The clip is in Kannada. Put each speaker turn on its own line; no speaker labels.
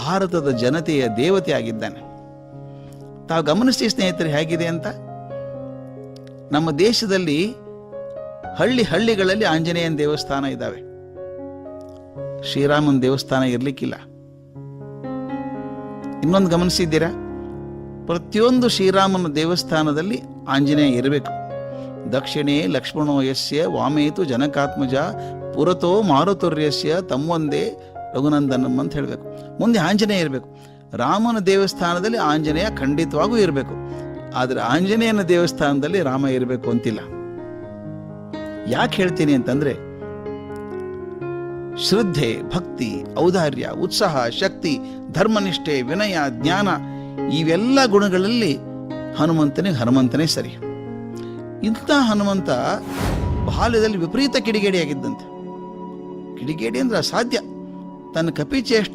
ಭಾರತದ ಜನತೆಯ ದೇವತೆ ಆಗಿದ್ದಾನೆ. ತಾವು ಗಮನಿಸಿ ಸ್ನೇಹಿತರೆ, ಹೇಗಿದೆ ಅಂತ? ನಮ್ಮ ದೇಶದಲ್ಲಿ ಹಳ್ಳಿ ಹಳ್ಳಿಗಳಲ್ಲಿ ಆಂಜನೇಯನ ದೇವಸ್ಥಾನ ಇದ್ದಾವೆ. ಶ್ರೀರಾಮನ ದೇವಸ್ಥಾನ ಇರಲಿಕ್ಕಿಲ್ಲ. ಇನ್ನೊಂದು ಗಮನಿಸಿದ್ದೀರಾ? ಪ್ರತಿಯೊಂದು ಶ್ರೀರಾಮನ ದೇವಸ್ಥಾನದಲ್ಲಿ ಆಂಜನೇಯ ಇರಬೇಕು. ದಕ್ಷಿಣೆ ಲಕ್ಷ್ಮಣೋ ಯಸ್ಯ ವಾಮೇತು ಜನಕಾತ್ಮಜ ಪುರತೋ ಮಾರುತುರ್ಯಸ್ಯ ತಮ್ಮೊಂದೇ ರಘುನಂದನಂ ಅಂತ ಹೇಳಬೇಕು. ಮುಂದೆ ಆಂಜನೇಯ ಇರಬೇಕು. ರಾಮನ ದೇವಸ್ಥಾನದಲ್ಲಿ ಆಂಜನೇಯ ಖಂಡಿತವಾಗೂ ಇರಬೇಕು. ಆದರೆ ಆಂಜನೇಯನ ದೇವಸ್ಥಾನದಲ್ಲಿ ರಾಮ ಇರಬೇಕು ಅಂತಿಲ್ಲ. ಯಾಕೆ ಹೇಳ್ತೀನಿ ಅಂತಂದ್ರೆ, ಶ್ರದ್ಧೆ, ಭಕ್ತಿ, ಔದಾರ್ಯ, ಉತ್ಸಾಹ, ಶಕ್ತಿ, ಧರ್ಮನಿಷ್ಠೆ, ವಿನಯ, ಜ್ಞಾನ, ಇವೆಲ್ಲ ಗುಣಗಳಲ್ಲಿ ಹನುಮಂತನಿಗೆ ಹನುಮಂತನೇ ಸರಿ. ಇಂಥ ಹನುಮಂತ ಬಾಲ್ಯದಲ್ಲಿ ವಿಪರೀತ ಕಿಡಿಗೇಡಿಯಾಗಿದ್ದಂತೆ. ಕಿಡಿಗೇಡಿ ಅಂದ್ರೆ ಅಸಾಧ್ಯ. ತನ್ನ ಕಪಿಚೇಷ್ಟೆ